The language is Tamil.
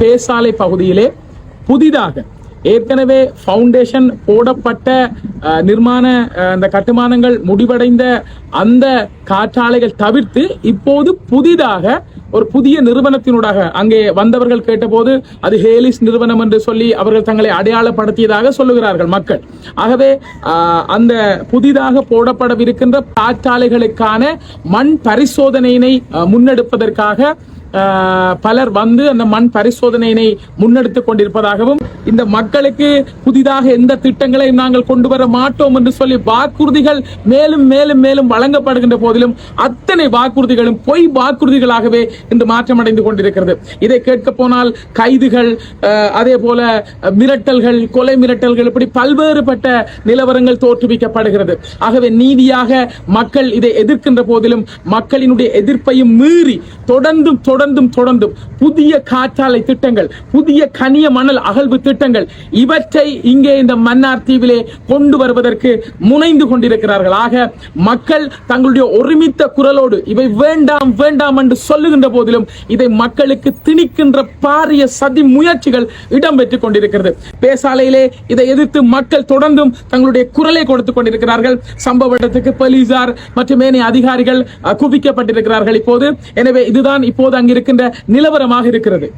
பேசாலை பகுதியிலே புதிதாக ஏற்கனவே ஃபவுண்டேஷன் போடப்பட்ட நிர்மாண அந்த கட்டுமானங்கள் முடிவடைந்த அந்த காற்றாலைகள் தவிர்த்து இப்போது புதிதாக ஒரு புதிய நிறுவனத்தினூடாக அங்கே வந்தவர்கள் கேட்டபோது அது ஹேலிஸ் நிறுவனம் என்று சொல்லி அவர்கள் தங்களை அடையாளப்படுத்தியதாக சொல்லுகிறார்கள் மக்கள். ஆகவே ஆஹ், அந்த புதிதாக போடப்படவிருக்கின்ற காற்றாலைகளுக்கான மண் பரிசோதனையினை முன்னெடுப்பதற்காக பலர் வந்து அந்த மண் பரிசோதனையினை முன்னெடுத்துக் கொண்டிருப்பதாகவும் இந்த மக்களுக்கு புதிதாக எந்த திட்டங்களையும் நாங்கள் கொண்டு வர மாட்டோம் என்று சொல்லி வாக்குறுதிகள் மேலும் மேலும் மேலும் வழங்கப்படுகின்ற போதிலும் அத்தனை வாக்குறுதிகளும் பொய் வாக்குறுதிகளாகவே இன்று மாற்றமடைந்து கொண்டிருக்கிறது. இதை கேட்க போனால் கைதுகள் அதே போல மிரட்டல்கள் கொலை மிரட்டல்கள் இப்படி பல்வேறுபட்ட நிலவரங்கள் தோற்றுவிக்கப்படுகிறது. ஆகவே நீதியாக மக்கள் இதை எதிர்க்கின்ற போதிலும் மக்களினுடைய எதிர்ப்பையும் மீறி தொடர்ந்தும் தொடர்ந்தும் தொடர்ந்தும் புதிய காற்றாலை திட்டங்கள் புதிய கனிய மணல் அகழ்வு திட்டங்கள் இவற்றை இங்கே இந்த மன்னார் தீவிலே கொண்டு வருவதற்கு முனைந்து கொண்டிருக்கிறார்கள். ஆக மக்கள் தங்களுடைய ஒருமித்த குரலோடு இவை வேண்டாம் வேண்டாம் என்று சொல்லுகின்ற போதிலும் இதை மக்களுக்கு திணிக்கின்ற பாரிய சதி முயற்சிகள் இடம்பெற்றுக் கொண்டிருக்கிறது. பேசாலையிலே இதை எதிர்த்து மக்கள் தொடர்ந்தும் தங்களுடைய குரலை கொடுத்துக் கொண்டிருக்கிறார்கள். சம்பவ இடத்துக்கு போலீசார் மற்றும் ஏனைய அதிகாரிகள் குவிக்கப்பட்டிருக்கிறார்கள். இப்போது எனவே இதுதான் இப்போது அங்கிருக்கின்ற நிலவரமாக இருக்கிறது.